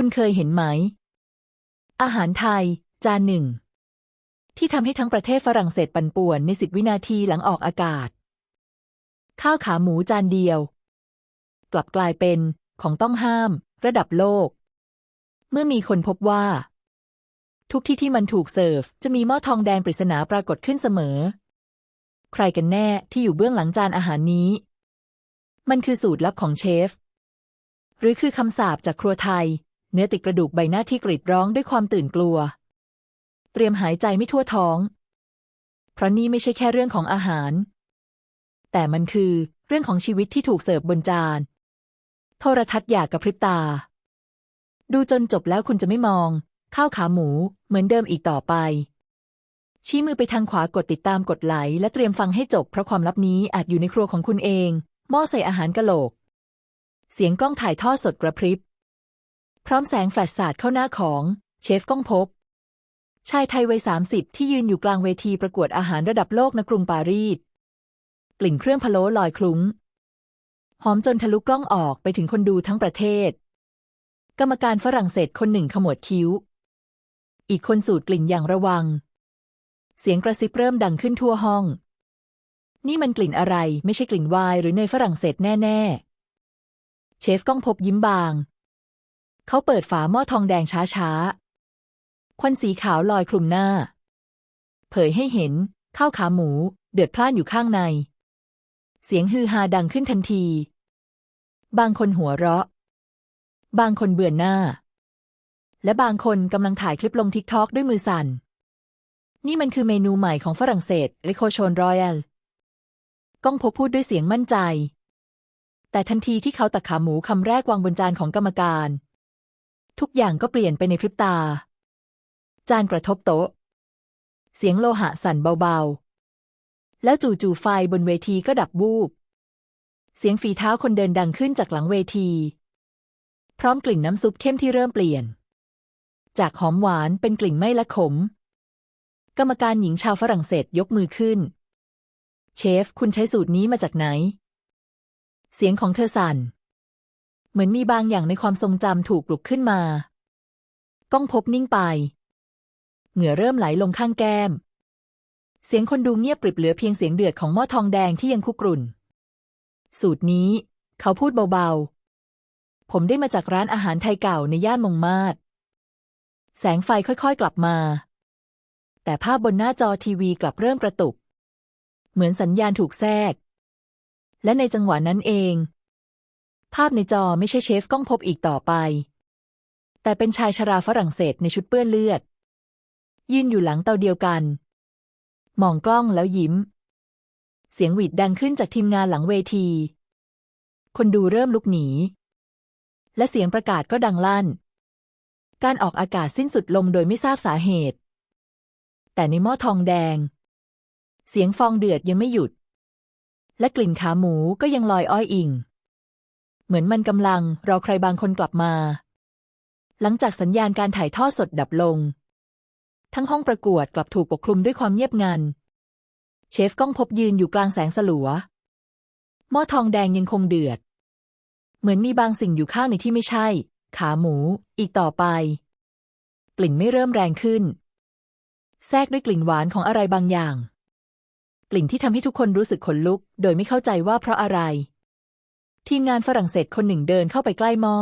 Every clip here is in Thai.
คุณเคยเห็นไหม อาหารไทย จานหนึ่ง ที่ทำให้ทั้งประเทศฝรั่งเศสปั่นป่วนในสิบวินาทีหลังออกอากาศ ข้าวขาหมูจานเดียว กลับกลายเป็นของต้องห้าม ระดับโลก เมื่อมีคนพบว่า ทุกที่ที่มันถูกเสิร์ฟ จะมีหม้อทองแดงปริศนาปรากฏขึ้นเสมอ ใครกันแน่ที่อยู่เบื้องหลังจานอาหารนี้ มันคือสูตรลับของเชฟ หรือคือคำสาปจากครัวไทย เนื้อติดกระดูกใบหน้าที่กรีดร้องด้วยความตื่นกลัว เตรียมหายใจไม่ทั่วท้อง เพราะนี่ไม่ใช่แค่เรื่องของอาหาร แต่มันคือเรื่องของชีวิตที่ถูกเสิร์ฟบนจาน โทรทัศน์อยากกระพริบตา ดูจนจบแล้วคุณจะไม่มอง ข้าวขาหมูเหมือนเดิมอีกต่อไป ชี้มือไปทางขวากดติดตามกดไลค์และเตรียมฟังให้จบเพราะความลับนี้อาจอยู่ในครัวของคุณเองหม้อใส่อาหารกะโหลก เสียงกล้องถ่ายทอดสดกระพริบ พร้อมแสงแฟลชสาดเข้าหน้าของเชฟก้องพบ ชายไทยวัยสามสิบที่ยืนอยู่กลางเวทีประกวดอาหารระดับโลกในกรุงปารีสกลิ่นเครื่องพะโล้ลอยคลุ้ง หอมจนทะลุกล้องออกไปถึงคนดูทั้งประเทศ กรรมการฝรั่งเศสคนหนึ่งขมวดคิ้ว อีกคนสูดกลิ่นอย่างระวัง เสียงกระซิบเริ่มดังขึ้นทั่วห้อง นี่มันกลิ่นอะไรไม่ใช่กลิ่นไวน์หรือเนยฝรั่งเศสแน่ ๆ เชฟก้องพบยิ้มบาง เขาเปิดฝาหม้อทองแดงช้าๆ ควันสีขาวลอยคลุมหน้า เผยให้เห็นข้าวขาหมู เดือดพล่านอยู่ข้างใน เสียงฮือฮาดังขึ้นทันที บางคนหัวเราะ บางคนเบื่อหน้า และบางคนกำลังถ่ายคลิปลงทิกทอกด้วยมือสั่น นี่มันคือเมนูใหม่ของฝรั่งเศสเลโคชนรอยัลก้องพบพูดด้วยเสียงมั่นใจ แต่ทันทีที่เขาตักขาหมูคำแรกวางบนจานของกรรมการ ทุกอย่างก็เปลี่ยนไปในพริบตา จานกระทบโต๊ะ เสียงโลหะสั่นเบาๆ แล้วจู่ๆไฟบนเวทีก็ดับวูบ เสียงฝีเท้าคนเดินดังขึ้นจากหลังเวที พร้อมกลิ่นน้ำซุปเข้มที่เริ่มเปลี่ยน จากหอมหวานเป็นกลิ่นไม้และขม กรรมการหญิงชาวฝรั่งเศสยกมือขึ้น เชฟ คุณใช้สูตรนี้มาจากไหน เสียงของเธอสั่น เหมือนมีบางอย่างในความทรงจำถูกปลุกขึ้นมา ก้องพบนิ่งไป เหงื่อเริ่มไหลลงข้างแก้ม เสียงคนดูเงียบกริบเหลือเพียงเสียงเดือดของหม้อทองแดงที่ยังคุกรุ่น สูตรนี้ เขาพูดเบาๆ ผมได้มาจากร้านอาหารไทยเก่าในย่านมงมาดแสงไฟค่อยๆกลับมา แต่ภาพบนหน้าจอทีวีกลับเริ่มกระตุก เหมือนสัญญาณถูกแทรก และในจังหวะนั้นเอง ภาพในจอไม่ใช่เชฟก้องพบอีกต่อไป แต่เป็นชายชราฝรั่งเศสในชุดเปื้อนเลือด ยืนอยู่หลังเตาเดียวกัน มองกล้องแล้วยิ้ม เสียงหวีดดังขึ้นจากทีมงานหลังเวที คนดูเริ่มลุกหนี และเสียงประกาศก็ดังลั่น การออกอากาศสิ้นสุดลงโดยไม่ทราบสาเหตุ แต่ในหม้อทองแดง เสียงฟองเดือดยังไม่หยุด และกลิ่นขาหมูก็ยังลอยอ้อยอิง เหมือนมันกำลังรอใครบางคนกลับมา หลังจากสัญญาณการถ่ายทอดสดดับลง ทั้งห้องประกวดกลับถูกปกคลุมด้วยความเงียบงัน เชฟก้องพบยืนอยู่กลางแสงสลัว หม้อทองแดงยังคงเดือด เหมือนมีบางสิ่งอยู่ข้างในที่ไม่ใช่ ขาหมู อีกต่อไป กลิ่นไม่เริ่มแรงขึ้น แทรกด้วยกลิ่นหวานของอะไรบางอย่าง กลิ่นที่ทำให้ทุกคนรู้สึกขนลุก โดยไม่เข้าใจว่าเพราะอะไร ทีมงานฝรั่งเศสคนหนึ่งเดินเข้าไปใกล้หม้อ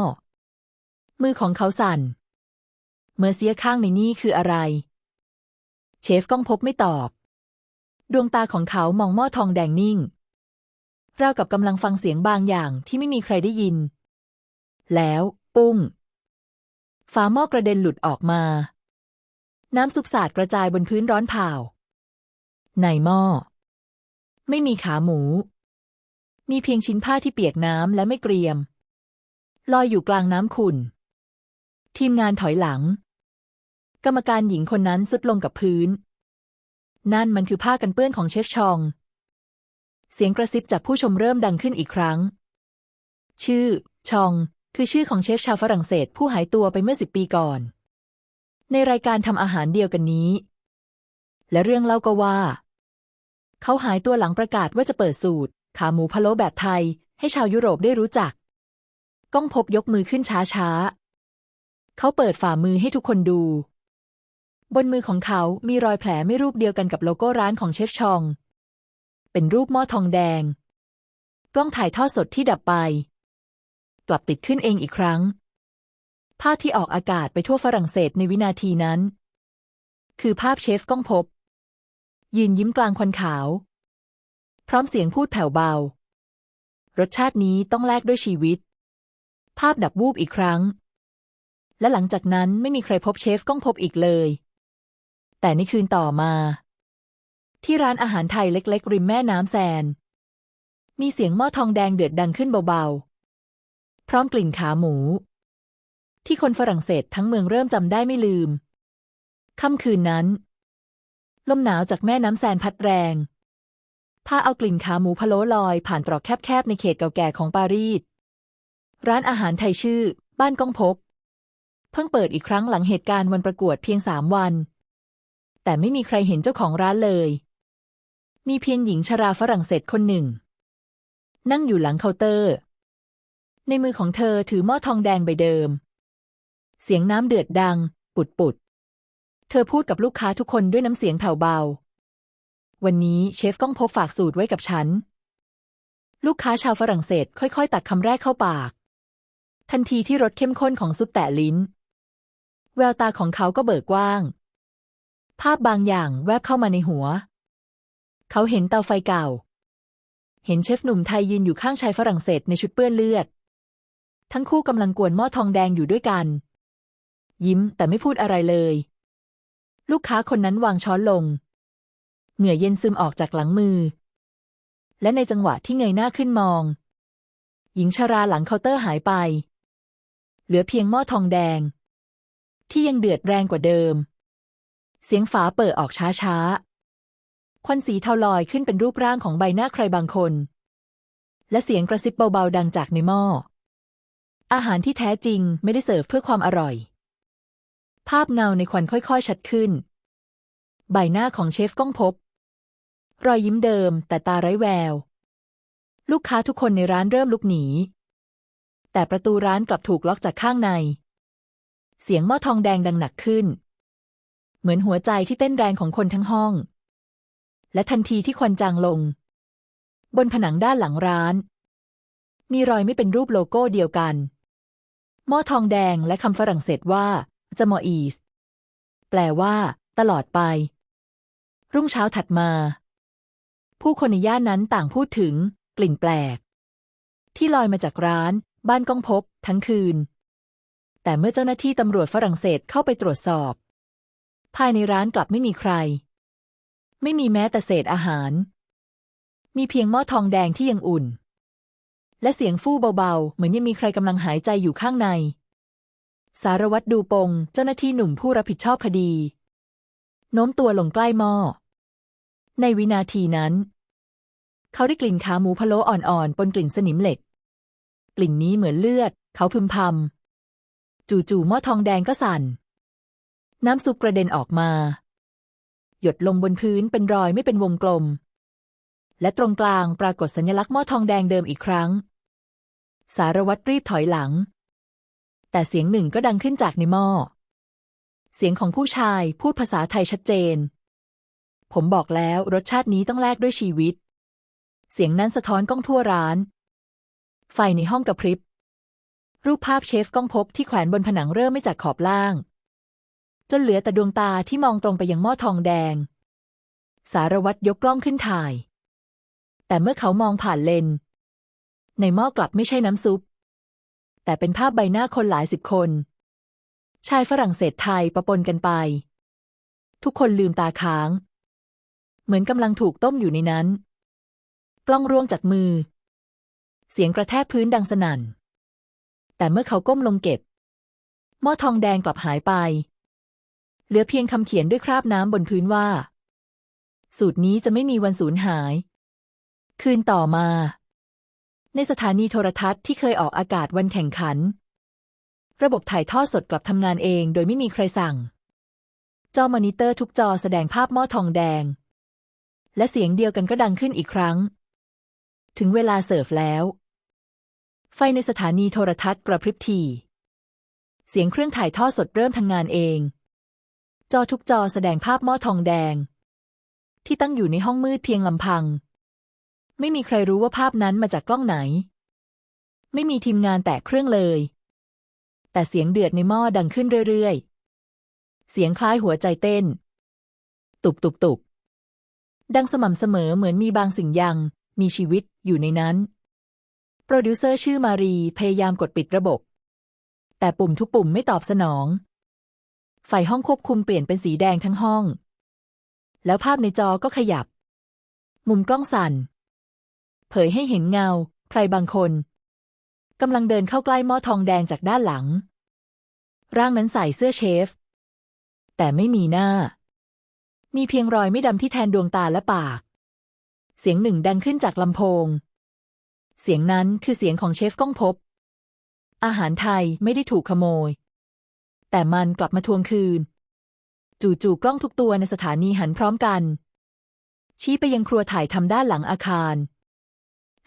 มือของเขาสั่น เมื่อเสียข้างในนี่คืออะไร เชฟก้องพบไม่ตอบ ดวงตาของเขามองหม้อทองแดงนิ่งราวกับกำลังฟังเสียงบางอย่างที่ไม่มีใครได้ยิน แล้ว ปุ้ง ฝาหม้อกระเด็นหลุดออกมา น้ำซุปสาดกระจายบนพื้นร้อนเผาในหม้อ ไม่มีขาหมู มีเพียงชิ้นผ้าที่เปียกน้ำและไม่เกรียม ลอยอยู่กลางน้ำขุ่น ทีมงานถอยหลัง กรรมการหญิงคนนั้นสุดลงกับพื้น นั่นมันคือผ้ากันเปื้อนของเชฟชอง เสียงกระซิบจากผู้ชมเริ่มดังขึ้นอีกครั้ง ชื่อ ชอง คือชื่อของเชฟชาวฝรั่งเศสผู้หายตัวไปเมื่อสิบปีก่อน ในรายการทำอาหารเดียวกันนี้ และเรื่องเล่าก็ว่า เขาหายตัวหลังประกาศว่าจะเปิดสูตร ขาหมูพะโล้แบบไทย ให้ชาวยุโรปได้รู้จัก ก้องพบยกมือขึ้นช้าๆ เขาเปิดฝ่ามือให้ทุกคนดู บนมือของเขามีรอยแผลไม่รูปเดียวกันกับโลโก้ร้านของเชฟชอง เป็นรูปหม้อทองแดง กล้องถ่ายทอดสดที่ดับไป กลับติดขึ้นเองอีกครั้ง ภาพที่ออกอากาศไปทั่วฝรั่งเศสในวินาทีนั้น คือภาพเชฟก้องพบ ยืนยิ้มกลางควันขาว พร้อมเสียงพูดแผ่วเบา รสชาตินี้ต้องแลกด้วยชีวิต ภาพดับวูบอีกครั้ง และหลังจากนั้นไม่มีใครพบเชฟก้องพบอีกเลย แต่ในคืนต่อมา ที่ร้านอาหารไทยเล็กๆ ริมแม่น้ำแซน มีเสียงหม้อทองแดงเดือดดังขึ้นเบาๆ พร้อมกลิ่นขาหมู ที่คนฝรั่งเศสทั้งเมืองเริ่มจำได้ไม่ลืม ค่ำคืนนั้น ลมหนาวจากแม่น้ำแซนพัดแรง พาเอากลิ่นขาหมูพะโล้ลอยผ่านตรอกแคบๆในเขตเก่าแก่ของปารีส ร้านอาหารไทยชื่อ บ้านก้องพบเพิ่งเปิดอีกครั้งหลังเหตุการณ์วันประกวดเพียงสามวัน แต่ไม่มีใครเห็นเจ้าของร้านเลย มีเพียงหญิงชราฝรั่งเศสคนหนึ่ง นั่งอยู่หลังเคาน์เตอร์ ในมือของเธอถือหม้อทองแดงใบเดิม เสียงน้ำเดือดดัง ปุดปุดๆเธอพูดกับลูกค้าทุกคนด้วยน้ำเสียงแผ่วเบา วันนี้เชฟก้องพบฝากสูตรไว้กับฉัน ลูกค้าชาวฝรั่งเศสค่อยๆ ตักคำแรกเข้าปาก ทันทีที่รสเข้มข้นของซุปแตะลิ้น แววตาของเขาก็เบิกกว้าง ภาพบางอย่างแวบเข้ามาในหัว เขาเห็นเตาไฟเก่า เห็นเชฟหนุ่มไทยยืนอยู่ข้างชายฝรั่งเศสในชุดเปื้อนเลือด ทั้งคู่กำลังกวนหม้อทองแดงอยู่ด้วยกัน ยิ้มแต่ไม่พูดอะไรเลย ลูกค้าคนนั้นวางช้อนลง เหงื่อเย็นซึมออกจากหลังมือ และในจังหวะที่เงยหน้าขึ้นมอง หญิงชราหลังเคาน์เตอร์หายไป เหลือเพียงหม้อทองแดง ที่ยังเดือดแรงกว่าเดิม เสียงฝาเปิดออกช้าๆ ควันสีเทาลอยขึ้นเป็นรูปร่างของใบหน้าใครบางคน และเสียงกระซิบเบาๆดังจากในหม้อ อาหารที่แท้จริงไม่ได้เสิร์ฟเพื่อความอร่อย ภาพเงาในควันค่อยๆชัดขึ้นใบหน้าของเชฟก้องพบ รอยยิ้มเดิมแต่ตาไร้แวว ลูกค้าทุกคนในร้านเริ่มลุกหนี แต่ประตูร้านกลับถูกล็อกจากข้างใน เสียงหม้อทองแดงดังหนักขึ้น เหมือนหัวใจที่เต้นแรงของคนทั้งห้อง และทันทีที่ควันจางลง บนผนังด้านหลังร้าน มีรอยไม่เป็นรูปโลโก้เดียวกัน หม้อทองแดงและคำฝรั่งเศสว่าจะมออีส แปลว่า ตลอดไป รุ่งเช้าถัดมา ผู้คนในย่านนั้นต่างพูดถึง กลิ่นแปลก ที่ลอยมาจากร้าน บ้านก้องพบ ทั้งคืน แต่เมื่อเจ้าหน้าที่ตำรวจฝรั่งเศสเข้าไปตรวจสอบ ภายในร้านกลับไม่มีใคร ไม่มีแม้แต่เศษอาหาร มีเพียงหม้อทองแดงที่ยังอุ่น และเสียงฟู่เบาๆ เหมือนยังมีใครกำลังหายใจอยู่ข้างใน สารวัตรดูปง เจ้าหน้าที่หนุ่มผู้รับผิดชอบคดีโน้มตัวลงใกล้หม้อ ในวินาทีนั้น เขาได้กลิ่นขาหมูพะโล้อ่อนๆปนกลิ่นสนิมเหล็ก กลิ่นนี้เหมือนเลือด เขาพึมพำจู่ๆหม้อทองแดงก็สั่น น้ำซุปกระเด็นออกมา หยดลงบนพื้นเป็นรอยไม่เป็นวงกลม และตรงกลางปรากฏสัญลักษณ์หม้อทองแดงเดิมอีกครั้ง สารวัตรรีบถอยหลัง แต่เสียงหนึ่งก็ดังขึ้นจากในหม้อเสียงของผู้ชายพูดภาษาไทยชัดเจน ผมบอกแล้วรสชาตินี้ต้องแลกด้วยชีวิต เสียงนั้นสะท้อนกล้องทั่วร้าน ไฟในห้องกระพริบ รูปภาพเชฟก้องพบที่แขวนบนผนังเริ่มไม่จากขอบล่าง จนเหลือแต่ดวงตาที่มองตรงไปยังหม้อทองแดง สารวัตรยกกล้องขึ้นถ่าย แต่เมื่อเขามองผ่านเลนส์ในหม้อกลับไม่ใช่น้ำซุป แต่เป็นภาพใบหน้าคนหลายสิบคน ชายฝรั่งเศสไทยประปนกันไป ทุกคนลืมตาค้าง เหมือนกำลังถูกต้มอยู่ในนั้น กล้องร่วงจากมือ เสียงกระแทกพื้นดังสนั่น แต่เมื่อเขาก้มลงเก็บ หม้อทองแดงกลับหายไป เหลือเพียงคำเขียนด้วยคราบน้ำบนพื้นว่า สูตรนี้จะไม่มีวันสูญหาย คืนต่อมา ในสถานีโทรทัศน์ที่เคยออกอากาศวันแข่งขัน ระบบถ่ายทอดสดกลับทำงานเองโดยไม่มีใครสั่ง จอมอนิเตอร์ทุกจอแสดงภาพหม้อทองแดงและเสียงเดียวกันก็ดังขึ้นอีกครั้ง ถึงเวลาเสิร์ฟแล้ว ไฟในสถานีโทรทัศน์กระพริบที เสียงเครื่องถ่ายทอดสดเริ่มทำงานเอง จอทุกจอแสดงภาพหม้อทองแดง ที่ตั้งอยู่ในห้องมืดเพียงลำพัง ไม่มีใครรู้ว่าภาพนั้นมาจากกล้องไหน ไม่มีทีมงานแตะเครื่องเลย แต่เสียงเดือดในหม้อดังขึ้นเรื่อยๆ เสียงคล้ายหัวใจเต้น ตุบตุบตุบดังสม่ำเสมอเหมือนมีบางสิ่งยัง มีชีวิตอยู่ในนั้น โปรดิวเซอร์ชื่อมารีพยายามกดปิดระบบ แต่ปุ่มทุกปุ่มไม่ตอบสนอง ไฟห้องควบคุมเปลี่ยนเป็นสีแดงทั้งห้อง แล้วภาพในจอก็ขยับ มุมกล้องสั่น เผยให้เห็นเงา ใครบางคนกำลังเดินเข้าใกล้หม้อทองแดงจากด้านหลัง ร่างนั้นใส่เสื้อเชฟ แต่ไม่มีหน้า มีเพียงรอยไม่ดำที่แทนดวงตาและปาก เสียงหนึ่งดังขึ้นจากลำโพง เสียงนั้นคือเสียงของเชฟก้องพบ อาหารไทยไม่ได้ถูกขโมย แต่มันกลับมาทวงคืน จู่ๆกล้องทุกตัวในสถานีหันพร้อมกัน ชี้ไปยังครัวถ่ายทำด้านหลังอาคาร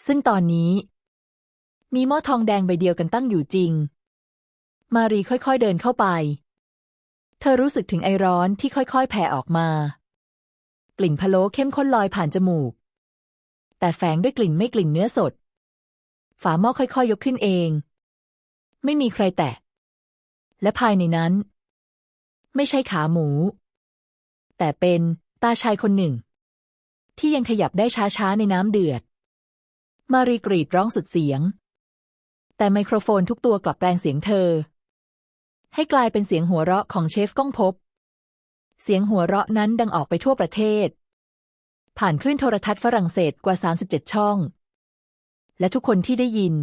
ซึ่งตอนนี้ มีหม้อทองแดงใบเดียวกันตั้งอยู่จริง มารีค่อยๆเดินเข้าไป เธอรู้สึกถึงไอร้อนที่ค่อยๆแผ่ออกมากลิ่นพะโล้เข้มข้นลอยผ่านจมูก แต่แฝงด้วยกลิ่นไม่กลิ่นเนื้อสด ฝาหม้อค่อยๆยกขึ้นเอง ไม่มีใครแตะ และภายในนั้น ไม่ใช่ขาหมู แต่เป็นตาชายคนหนึ่ง ที่ยังขยับได้ช้าๆในน้ำเดือด มารีกรีดร้องสุดเสียง แต่ไมโครโฟนทุกตัวกลับแปลงเสียงเธอ ให้กลายเป็นเสียงหัวเราะของเชฟก้องพบ เสียงหัวเราะนั้นดังออกไปทั่วประเทศ ผ่านคลื่นโทรทัศน์ฝรั่งเศสกว่า 37 ช่อง และทุกคนที่ได้ยิน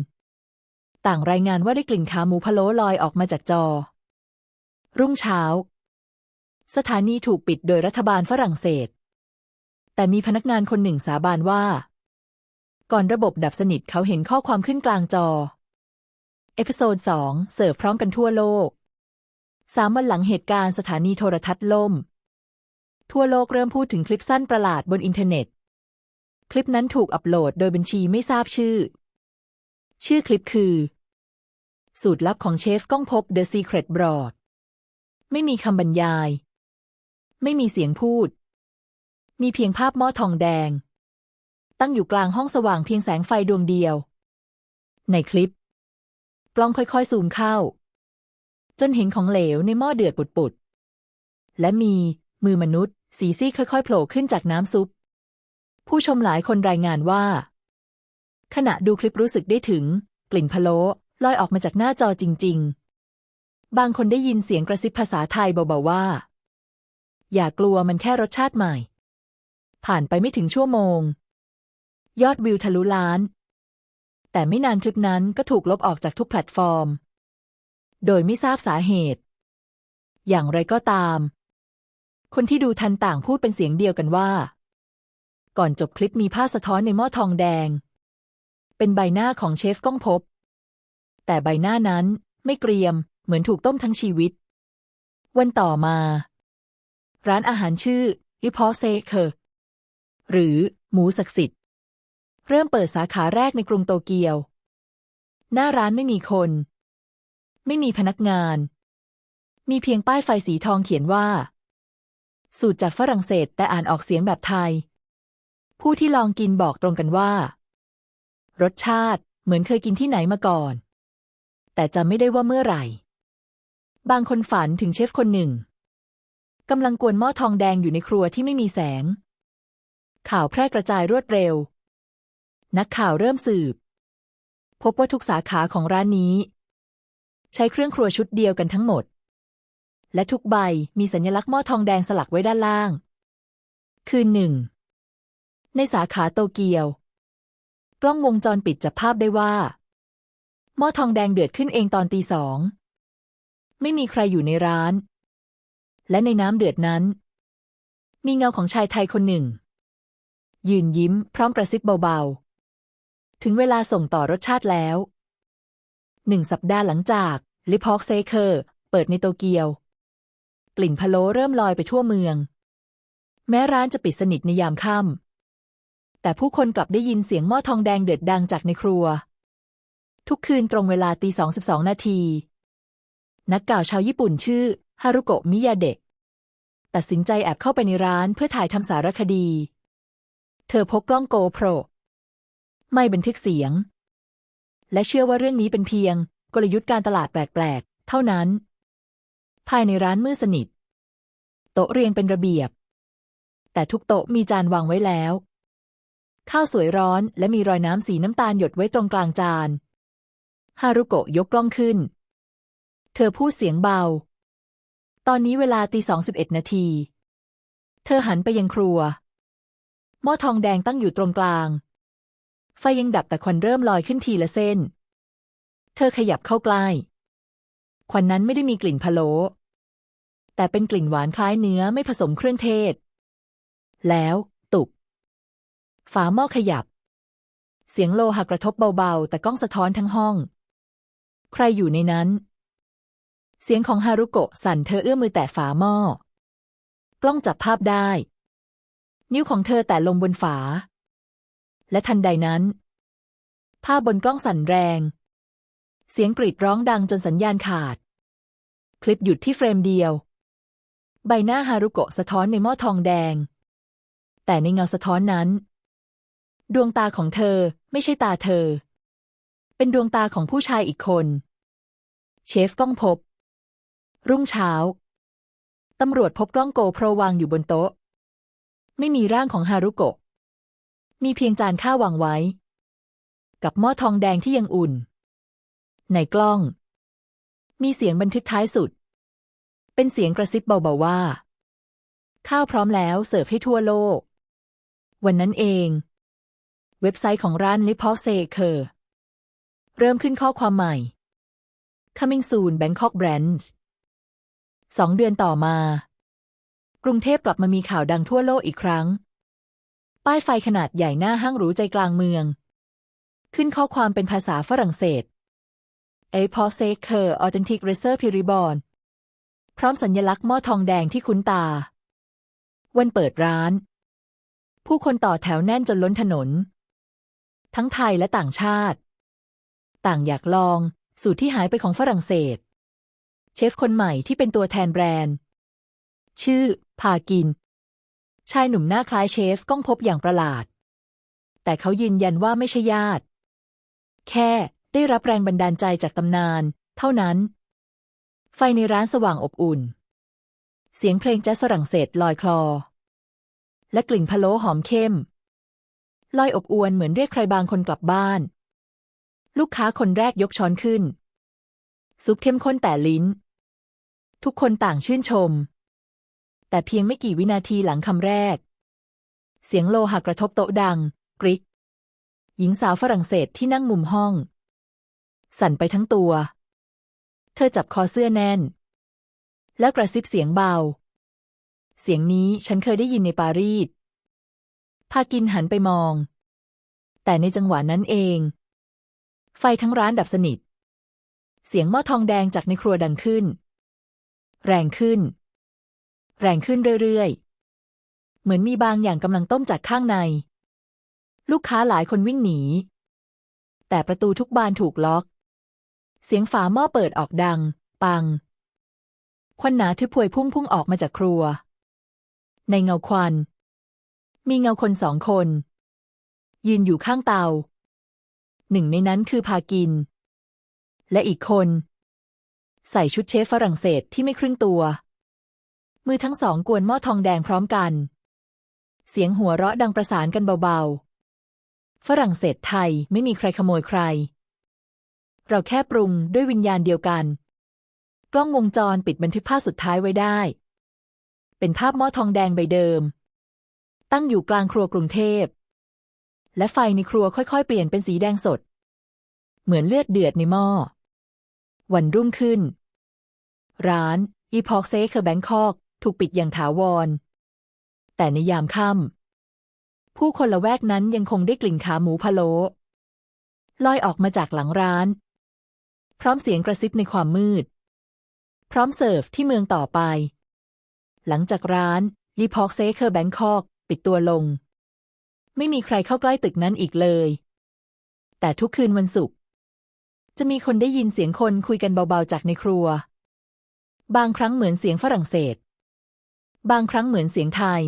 ต่างรายงานว่าได้กลิ่นขาหมูพะโล้ลอยออกมาจากจอ รุ่งเช้า สถานีถูกปิดโดยรัฐบาลฝรั่งเศส แต่มีพนักงานคนหนึ่งสาบานว่า ก่อนระบบดับสนิทเขาเห็นข้อความขึ้นกลางจอ เอพิโซดสองเสิร์ฟพร้อมกันทั่วโลกสามวันหลังเหตุการณ์สถานีโทรทัศน์ล่ม ทั่วโลกเริ่มพูดถึงคลิปสั้นประหลาดบนอินเทอร์เน็ต คลิปนั้นถูกอัปโหลดโดยบัญชีไม่ทราบชื่อ ชื่อคลิปคือ สูตรลับของเชฟก้องพบ The Secret Broad ไม่มีคำบรรยาย ไม่มีเสียงพูด มีเพียงภาพหม้อทองแดง ตั้งอยู่กลางห้องสว่างเพียงแสงไฟดวงเดียว ในคลิป กล้องค่อยๆซูมเข้า จนเห็นของเหลวในหม้อเดือดปุดๆและมีมือมนุษย์ สีซีดค่อยๆโผล่ขึ้นจากน้ำซุป ผู้ชมหลายคนรายงานว่า ขณะดูคลิปรู้สึกได้ถึง กลิ่นพะโล้ลอยออกมาจากหน้าจอจริง ๆ บางคนได้ยินเสียงกระซิบภาษาไทยเบาๆว่า อย่ากลัวมันแค่รสชาติใหม่ ผ่านไปไม่ถึงชั่วโมง ยอดวิวทะลุล้าน แต่ไม่นานคลิปนั้นก็ถูกลบออกจากทุกแพลตฟอร์ม โดยไม่ทราบสาเหตุ อย่างไรก็ตาม คนที่ดูทันต่างพูดเป็นเสียงเดียวกันว่า ก่อนจบคลิปมีผ้าสะท้อนในหม้อทองแดง เป็นใบหน้าของเชฟก้องพบ แต่ใบหน้านั้นไม่เกรียม เหมือนถูกต้มทั้งชีวิต วันต่อมา ร้านอาหารชื่ออิพอเซเคอร์หรือหมูศักดิ์สิทธิ์ เริ่มเปิดสาขาแรกในกรุงโตเกียว หน้าร้านไม่มีคน ไม่มีพนักงาน มีเพียงป้ายไฟสีทองเขียนว่า สูตรจากฝรั่งเศสแต่อ่านออกเสียงแบบไทย ผู้ที่ลองกินบอกตรงกันว่า รสชาติเหมือนเคยกินที่ไหนมาก่อน แต่จำไม่ได้ว่าเมื่อไหร่ บางคนฝันถึงเชฟคนหนึ่งกำลังกวนหม้อทองแดงอยู่ในครัวที่ไม่มีแสง ข่าวแพร่กระจายรวดเร็ว นักข่าวเริ่มสืบ พบว่าทุกสาขาของร้านนี้ ใช้เครื่องครัวชุดเดียวกันทั้งหมด และทุกใบมีสัญลักษณ์หม้อทองแดงสลักไว้ด้านล่าง คืนหนึ่ง ในสาขาโตเกียว กล้องวงจรปิดจับภาพได้ว่า หม้อทองแดงเดือดขึ้นเองตอนตีสอง ไม่มีใครอยู่ในร้าน และในน้ำเดือดนั้น มีเงาของชายไทยคนหนึ่ง ยืนยิ้มพร้อมกระซิบเบาๆ ถึงเวลาส่งต่อรสชาติแล้วหนึ่งสัปดาห์หลังจากลิพอกเซเคอร์ เปิดในโตเกียว กลิ่นพะโล้เริ่มลอยไปทั่วเมือง แม้ร้านจะปิดสนิทในยามค่ำแต่ผู้คนกลับได้ยินเสียงหม้อทองแดงเดือดดังจากในครัว ทุกคืนตรงเวลาตีสองสิบสองนาที นักกล่าวชาวญี่ปุ่นชื่อ ฮารุโกะมิยาเดะตัดสินใจแอบเข้าไปในร้านเพื่อถ่ายทำสารคดี เธอพกกล้องโกโปรไม่บันทึกเสียง และเชื่อว่าเรื่องนี้เป็นเพียง กลยุทธ์การตลาดแปลกๆ เท่านั้น ภายในร้านมืดสนิท โต๊ะเรียงเป็นระเบียบ แต่ทุกโต๊ะมีจานวางไว้แล้ว ข้าวสวยร้อนและมีรอยน้ำสีน้ำตาลหยดไว้ตรงกลางจาน ฮารุโกะยกกล้องขึ้น เธอพูดเสียงเบา ตอนนี้เวลาตีสองสิบเอ็ดนาที เธอหันไปยังครัว หม้อทองแดงตั้งอยู่ตรงกลาง ไฟยังดับแต่ควันเริ่มลอยขึ้นทีละเส้น เธอขยับเข้าใกล้ ควันนั้นไม่ได้มีกลิ่นพะโล้แต่เป็นกลิ่นหวานคล้ายเนื้อไม่ผสมเครื่องเทศ แล้วตุบฝาหม้อขยับ เสียงโลหะกระทบเบาๆ แต่กล้องสะท้อนทั้งห้อง ใครอยู่ในนั้น เสียงของฮารุโกะสั่นเธอเอื้อมมือแตะฝาหม้อ กล้องจับภาพได้ นิ้วของเธอแตะลงบนฝา และทันใดนั้น ภาพบนกล้องสั่นแรง เสียงกรีดร้องดังจนสัญญาณขาด คลิปหยุดที่เฟรมเดียว ใบหน้าฮารุโกะสะท้อนในหม้อทองแดง แต่ในเงาสะท้อนนั้น ดวงตาของเธอไม่ใช่ตาเธอ เป็นดวงตาของผู้ชายอีกคน เชฟก้องพบ รุ่งเช้า ตำรวจพบกล้องโกโปรวางอยู่บนโต๊ะ ไม่มีร่างของฮารุโกะมีเพียงจานข้าววางไว้ กับหม้อทองแดงที่ยังอุ่น ในกล้อง มีเสียงบันทึกท้ายสุด เป็นเสียงกระซิบเบาๆว่า ข้าวพร้อมแล้วเสิร์ฟให้ทั่วโลก วันนั้นเอง เว็บไซต์ของร้านลิพอเซเคอร์เริ่มขึ้นข้อความใหม่ Coming soon Bangkok Branch สองเดือนต่อมา กรุงเทพกลับมามีข่าวดังทั่วโลกอีกครั้ง ป้ายไฟขนาดใหญ่หน้าห้างหรูใจกลางเมือง ขึ้นข้อความเป็นภาษาฝรั่งเศส A p o s e c e r Authentic Razor p i r i b o n พร้อมสัญลักษณ์หม้อทองแดงที่คุ้นตา วันเปิดร้าน ผู้คนต่อแถวแน่นจนล้นถนน ทั้งไทยและต่างชาติ ต่างอยากลอง สูตรที่หายไปของฝรั่งเศส เชฟคนใหม่ที่เป็นตัวแทนแบรนด์ ชื่อ พากิน ชายหนุ่มหน้าคล้ายเชฟก้องพบอย่างประหลาด แต่เขายืนยันว่าไม่ใช่ญาติ แค่ ได้รับแรงบันดาลใจจากตำนาน เท่านั้น ไฟในร้านสว่างอบอุ่น เสียงเพลงแจ๊สฝรั่งเศสลอยคลอ และกลิ่นพะโล้หอมเข้ม ลอยอบอวนเหมือนเรียกใครบางคนกลับบ้าน ลูกค้าคนแรกยกช้อนขึ้น ซุปเข้มข้นแต่ลิ้น ทุกคนต่างชื่นชม แต่เพียงไม่กี่วินาทีหลังคำแรก เสียงโลหะกระทบโต๊ะดัง กริกหญิงสาวฝรั่งเศสที่นั่งมุมห้อง สั่นไปทั้งตัว เธอจับคอเสื้อแน่น แล้วกระซิบเสียงเบา เสียงนี้ฉันเคยได้ยินในปารีสพากินหันไปมอง แต่ในจังหวะนั้นเอง ไฟทั้งร้านดับสนิท เสียงหม้อทองแดงจากในครัวดังขึ้น แรงขึ้น แรงขึ้นเรื่อยๆ เหมือนมีบางอย่างกำลังต้มจากข้างใน ลูกค้าหลายคนวิ่งหนี แต่ประตูทุกบานถูกล็อก เสียงฝาหม้อเปิดออกดัง ปัง ควันหนาทึบพวยพุ่งพุ่งออกมาจากครัว ในเงาควัน มีเงาคนสองคน ยืนอยู่ข้างเตา หนึ่งในนั้นคือพากิน และอีกคน ใส่ชุดเชฟฝรั่งเศสที่ไม่ครึ่งตัว มือทั้งสองกวนหม้อทองแดงพร้อมกัน เสียงหัวเราะดังประสานกันเบาๆ ฝรั่งเศสไทยไม่มีใครขโมยใคร เราแค่ปรุงด้วยวิญญาณเดียวกัน กล้องวงจรปิดบันทึกภาพสุดท้ายไว้ได้ เป็นภาพหม้อทองแดงใบเดิม ตั้งอยู่กลางครัวกรุงเทพ และไฟในครัวค่อยๆ เปลี่ยนเป็นสีแดงสด เหมือนเลือดเดือดในหม้อ วันรุ่งขึ้น ร้านอีพอกเซเคอร์แบงคอกถูกปิดอย่างถาวร แต่ในยามค่ำผู้คนละแวกนั้นยังคงได้กลิ่นขาหมูพะโล้ลอยออกมาจากหลังร้าน ร้อมเสียงกระซิบในความมืด พร้อมเสิร์ฟที่เมืองต่อไป หลังจากร้านลีพอกเซเคอร์แบงคอก ปิดตัวลง ไม่มีใครเข้าใกล้ตึกนั้นอีกเลย แต่ทุกคืนวันศุกร์จะมีคนได้ยินเสียงคนคุยกันเบาๆจากในครัว บางครั้งเหมือนเสียงฝรั่งเศส บางครั้งเหมือนเสียงไทย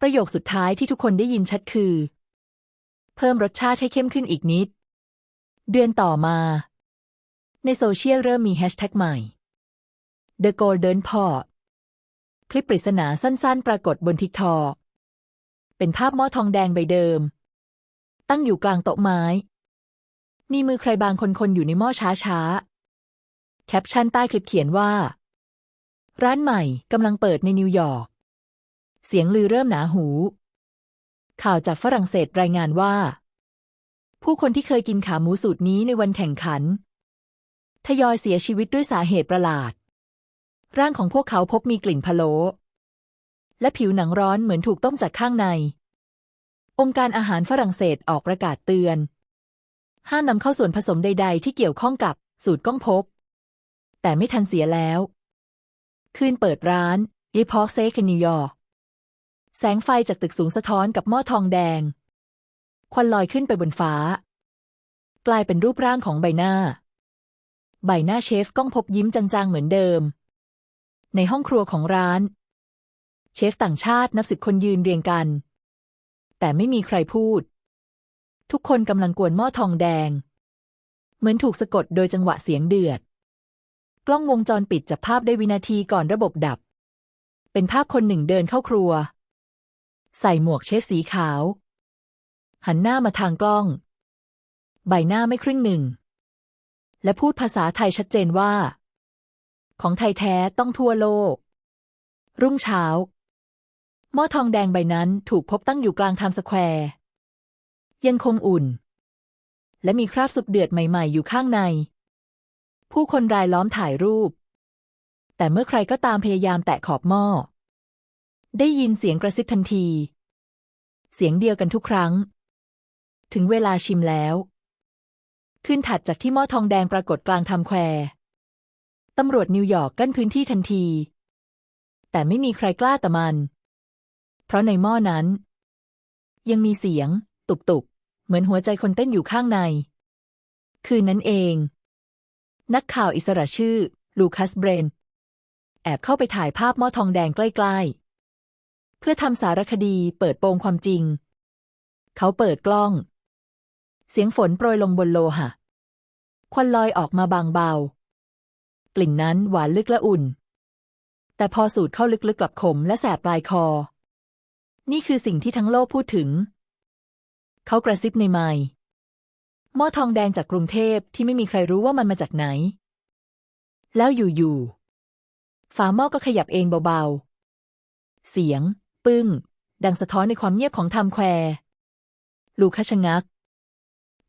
ประโยคสุดท้ายที่ทุกคนได้ยินชัดคือ เพิ่มรสชาติให้เข้มขึ้นอีกนิด เดือนต่อมา ในโซเชียลเริ่มมีแฮชแท็กใหม่ The Golden Pot คลิปปริศนาสั้นๆ ปรากฏบนทิกทอเป็นภาพหม้อทองแดงใบเดิม ตั้งอยู่กลางโต๊ะไม้ มีมือใครบางคนคนอยู่ในหม้อช้าๆ แคปชั่นใต้คลิปเขียนว่า ร้านใหม่กำลังเปิดในนิวยอร์ก เสียงลือเริ่มหนาหู ข่าวจากฝรั่งเศสรายงานว่า ผู้คนที่เคยกินขาหมูสูตรนี้ในวันแข่งขัน ทยอยเสียชีวิตด้วยสาเหตุประหลาด ร่างของพวกเขาพบมีกลิ่นพะโล้และผิวหนังร้อนเหมือนถูกต้มจากข้างใน องค์การอาหารฝรั่งเศสออกประกาศเตือน ห้ามนำเข้าส่วนผสมใด ๆ ที่เกี่ยวข้องกับสูตรก้องพบ แต่ไม่ทันเสียแล้ว คืนเปิดร้านยีพอกเซคนิวยอร์กแสงไฟจากตึกสูงสะท้อนกับหม้อทองแดง ควันลอยขึ้นไปบนฟ้า กลายเป็นรูปร่างของใบหน้า ใบหน้าเชฟก้องพบยิ้มจางๆเหมือนเดิม ในห้องครัวของร้าน เชฟต่างชาตินับสิบคนยืนเรียงกัน แต่ไม่มีใครพูด ทุกคนกำลังกวนหม้อทองแดง เหมือนถูกสะกดโดยจังหวะเสียงเดือด กล้องวงจรปิดจับภาพได้วินาทีก่อนระบบดับ เป็นภาพคนหนึ่งเดินเข้าครัว ใส่หมวกเชฟสีขาว หันหน้ามาทางกล้อง ใบหน้าไม่ครึ่งหนึ่ง และพูดภาษาไทยชัดเจนว่า ของไทยแท้ต้องทั่วโลก รุ่งเช้า หม้อทองแดงใบนั้นถูกพบตั้งอยู่กลางไทม์สแควร์ยังคงอุ่น และมีคราบสุกเดือดใหม่ ๆ อยู่ข้างใน ผู้คนรายล้อมถ่ายรูป แต่เมื่อใครก็ตามพยายามแตะขอบหม้อ ได้ยินเสียงกระซิบทันที เสียงเดียวกันทุกครั้ง ถึงเวลาชิมแล้ว ขึ้นถัดจากที่หม้อทองแดงปรากฏกลางไทม์แควร์ตำรวจนิวยอร์กกั้นพื้นที่ทันที แต่ไม่มีใครกล้าตะมัน เพราะในหม้อนั้น ยังมีเสียง ตุบๆเหมือนหัวใจคนเต้นอยู่ข้างใน คืนนั้นเอง นักข่าวอิสระชื่อ ลูคัสเบรน แอบเข้าไปถ่ายภาพหม้อทองแดงใกล้ๆ เพื่อทำสารคดีเปิดโปงความจริง เขาเปิดกล้อง เสียงฝนโปรยลงบนโลหะ ควันลอยออกมาบางเบา กลิ่นนั้นหวานลึกและอุ่น แต่พอสูดเข้าลึกๆกลับขมและแสบปลายคอ นี่คือสิ่งที่ทั้งโลกพูดถึง เขากระซิบในไมค์หม้อทองแดงจากกรุงเทพที่ไม่มีใครรู้ว่ามันมาจากไหน แล้วอยู่ๆฝาหม้อก็ขยับเองเบาๆ เสียง ปึ้ง ดังสะท้อนในความเงียบของทม์แควลูคัชะงัก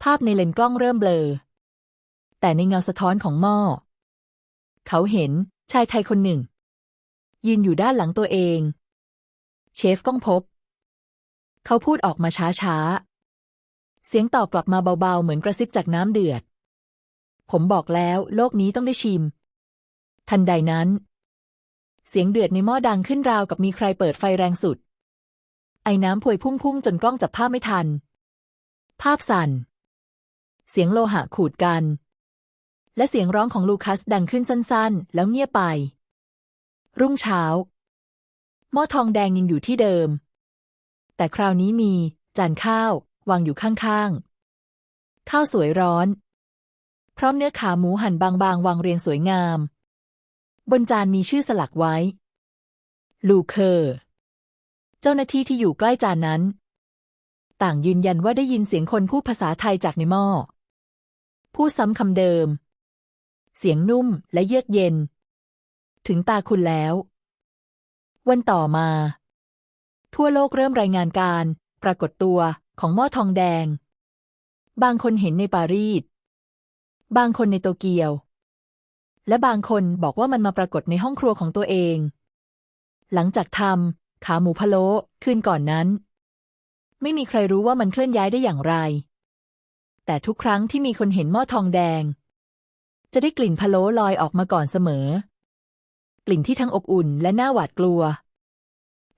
ภาพในเลนส์กล้องเริ่มเบลอ แต่ในเงาสะท้อนของหม้อ เขาเห็นชายไทยคนหนึ่ง ยืนอยู่ด้านหลังตัวเอง เชฟก้องพบ เขาพูดออกมาช้าๆ เสียงตอบกลับมาเบาๆ เหมือนกระซิบจากน้ำเดือด ผมบอกแล้วโลกนี้ต้องได้ชิม ทันใดนั้น เสียงเดือดในหม้อดังขึ้นราวกับมีใครเปิดไฟแรงสุด ไอ้น้ำพวยพุ่งๆ จนกล้องจับภาพไม่ทัน ภาพสั่น เสียงโลหะขูดกัน และเสียงร้องของลูคัสดังขึ้นสั้นๆ แล้วเงียบไป รุ่งเช้า หม้อทองแดงยังอยู่ที่เดิม แต่คราวนี้มี จานข้าว วางอยู่ข้างๆ ข้าวสวยร้อน พร้อมเนื้อขาหมูหั่นบางๆ วางเรียงสวยงาม บนจานมีชื่อสลักไว้ ลูเคอร์ เจ้าหน้าที่ที่อยู่ใกล้จานนั้นต่างยืนยันว่าได้ยินเสียงคนพูดภาษาไทยจากในหม้อ พูดซ้ำคำเดิม เสียงนุ่มและเยือกเย็น ถึงตาคุณแล้ว วันต่อมา ทั่วโลกเริ่มรายงานการ ปรากฏตัวของหม้อทองแดง บางคนเห็นในปารีส บางคนในโตเกียว และบางคนบอกว่ามันมาปรากฏในห้องครัวของตัวเอง หลังจากทำขาหมูพะโล้คืนก่อนนั้น ไม่มีใครรู้ว่ามันเคลื่อนย้ายได้อย่างไร แต่ทุกครั้งที่มีคนเห็นหม้อทองแดง จะได้กลิ่นพะโล้ลอยออกมาก่อนเสมอ กลิ่นที่ทั้งอบอุ่นและน่าหวาดกลัว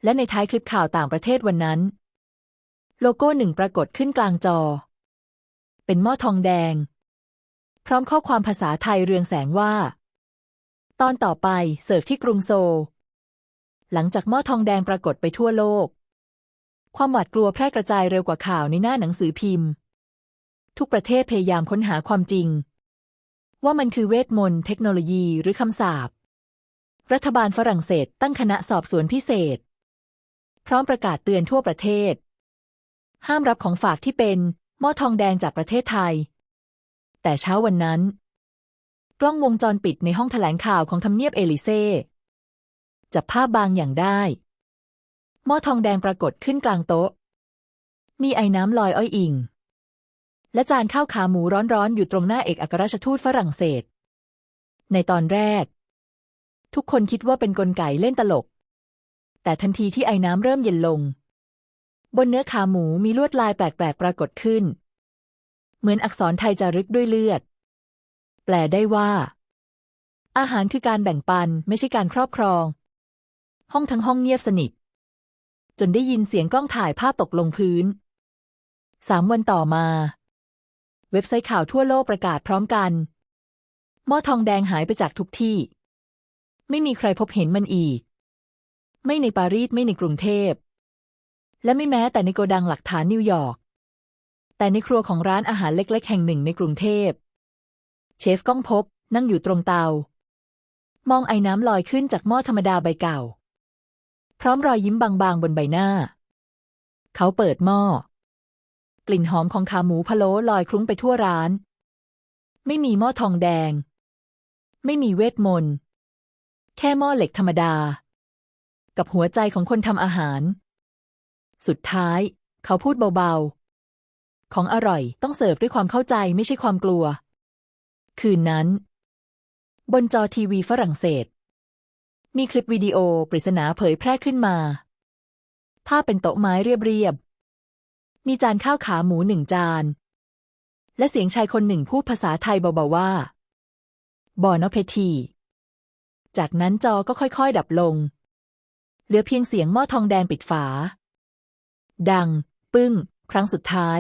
และในท้ายคลิปข่าวต่างประเทศวันนั้น โลโก้หนึ่งปรากฏขึ้นกลางจอ เป็นหม้อทองแดง พร้อมข้อความภาษาไทยเรืองแสงว่า ตอนต่อไปเสิร์ฟที่กรุงโซลหลังจากหม้อทองแดงปรากฏไปทั่วโลก ความหวาดกลัวแพร่กระจายเร็วกว่าข่าวในหน้าหนังสือพิมพ์ ทุกประเทศพยายามค้นหาความจริง ว่ามันคือเวทมนต์เทคโนโลยีหรือคำสาปรัฐบาลฝรั่งเศสตั้งคณะสอบสวนพิเศษ พร้อมประกาศเตือนทั่วประเทศ ห้ามรับของฝากที่เป็นหม้อทองแดงจากประเทศไทย แต่เช้าวันนั้น กล้องวงจรปิดในห้องแถลงข่าวของทำเนียบเอลิเซ่จับภาพบางอย่างได้ หม้อทองแดงปรากฏขึ้นกลางโต๊ะ มีไอ้น้ำลอยอ้อยอิง และจานข้าวขาหมูร้อนๆ อยู่ตรงหน้าเอกอัครราชทูตฝรั่งเศส ในตอนแรก ทุกคนคิดว่าเป็นกลไกเล่นตลก แต่ทันทีที่ไอ้น้ำเริ่มเย็นลง บนเนื้อขาหมูมีลวดลายแปลกๆ ปรากฏขึ้น เหมือนอักษรไทยจารึกด้วยเลือด แปลได้ว่า อาหารคือการแบ่งปันไม่ใช่การครอบครอง ห้องทั้งห้องเงียบสนิท จนได้ยินเสียงกล้องถ่ายภาพตกลงพื้นสามวันต่อมา เว็บไซต์ข่าวทั่วโลกประกาศพร้อมกัน หม้อทองแดงหายไปจากทุกที่ ไม่มีใครพบเห็นมันอีก ไม่ในปารีสไม่ในกรุงเทพ และไม่แม้แต่ในโกดังหลักฐานนิวยอร์ก แต่ในครัวของร้านอาหารเล็ก ๆ แห่งหนึ่งในกรุงเทพ เชฟก้องพบนั่งอยู่ตรงเตา มองไอ้น้ำลอยขึ้นจากหม้อธรรมดาใบเก่า พร้อมรอยยิ้มบางๆบนใบหน้า เขาเปิดหม้อ กลิ่นหอมของขาหมูพะโล้ลอยคลุ้งไปทั่วร้าน ไม่มีหม้อทองแดง ไม่มีเวทมนต์ แค่หม้อเหล็กธรรมดา กับหัวใจของคนทำอาหาร สุดท้าย เขาพูดเบาๆ ของอร่อยต้องเสิร์ฟด้วยความเข้าใจไม่ใช่ความกลัว คืนนั้น บนจอทีวีฝรั่งเศส มีคลิปวิดีโอปริศนาเผยแพร่ขึ้นมา ภาพเป็นโต๊ะไม้เรียบๆ มีจานข้าวขาหมูหนึ่งจาน และเสียงชายคนหนึ่งพูดภาษาไทยเบาๆว่า บอนอเพที จากนั้นจอก็ค่อยๆ ดับลง เหลือเพียงเสียงหม้อทองแดงปิดฝา ดัง ปึ้ง ครั้งสุดท้าย